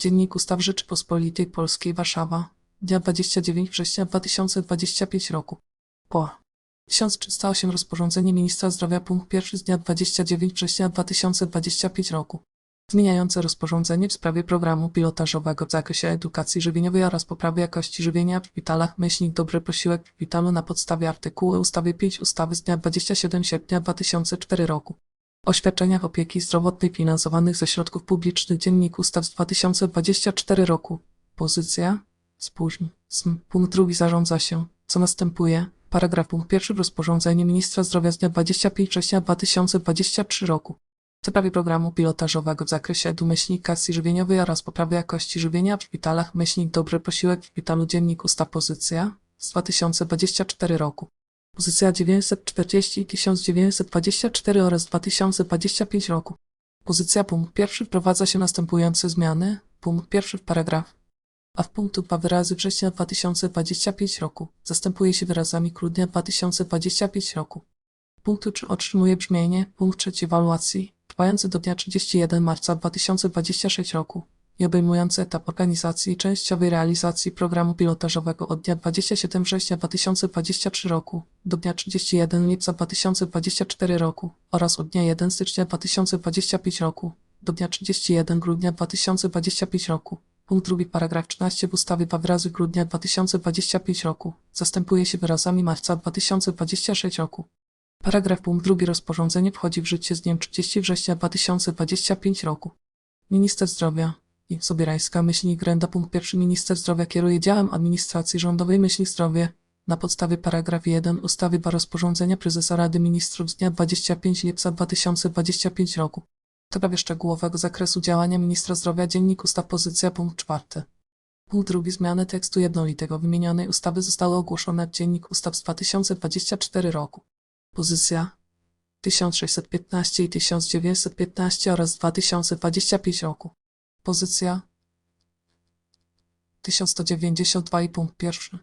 Dziennik Ustaw Rzeczypospolitej Polskiej Warszawa, dnia 29 września 2025 roku. Po 1308 rozporządzenie Ministra Zdrowia punkt 1 z dnia 29 września 2025 roku. Zmieniające rozporządzenie w sprawie programu pilotażowego w zakresie edukacji żywieniowej oraz poprawy jakości żywienia w szpitalach. Myślnik dobry posiłek w szpitalu na podstawie artykułu ustawy 5 ustawy z dnia 27 sierpnia 2004 roku o opieki zdrowotnej finansowanych ze środków publicznych Dziennik Ustaw z 2024 roku. Pozycja. Sm. Punkt zarządza się, co następuje. Paragraf punkt pierwszy rozporządzenie Ministra Zdrowia z dnia 25 września 2023 roku w sprawie programu pilotażowego w zakresie edumeślnikacji żywieniowej oraz poprawy jakości żywienia w szpitalach myślnik dobry posiłek w szpitalu Dziennik Ustaw Pozycja z 2024 roku. Pozycja 940 1924 oraz 2025 roku. Pozycja punkt pierwszy wprowadza się następujące zmiany. Punkt pierwszy w paragraf. A w punktu 2 wyrazy września 2025 roku zastępuje się wyrazami grudnia 2025 roku. Punktu 3 otrzymuje brzmienie punkt trzeci ewaluacji trwający do dnia 31 marca 2026 roku i obejmujący etap organizacji i częściowej realizacji programu pilotażowego od dnia 27 września 2023 roku do dnia 31 lipca 2024 roku oraz od dnia 1 stycznia 2025 roku do dnia 31 grudnia 2025 roku. Punkt drugi paragraf 13 w ustawie wyrazy grudnia 2025 roku zastępuje się wyrazami marca 2026 roku. Paragraf punkt drugi rozporządzenie wchodzi w życie z dniem 30 września 2025 roku. Minister Zdrowia Sobierańska myślnik Grenda punkt pierwszy Minister Zdrowia kieruje działem administracji rządowej myśli zdrowie na podstawie paragraf 1 ustawy 2 rozporządzenia prezesa Rady Ministrów z dnia 25 lipca 2025 roku. W sprawie szczegółowego zakresu działania ministra zdrowia dziennik ustaw pozycja punkt czwarty. Punkt drugi zmiany tekstu jednolitego wymienionej ustawy zostały ogłoszone w dziennik ustaw z 2024 roku. Pozycja 1615 i 1915 oraz 2025 roku. Pozycja 1192 i punkt pierwszy.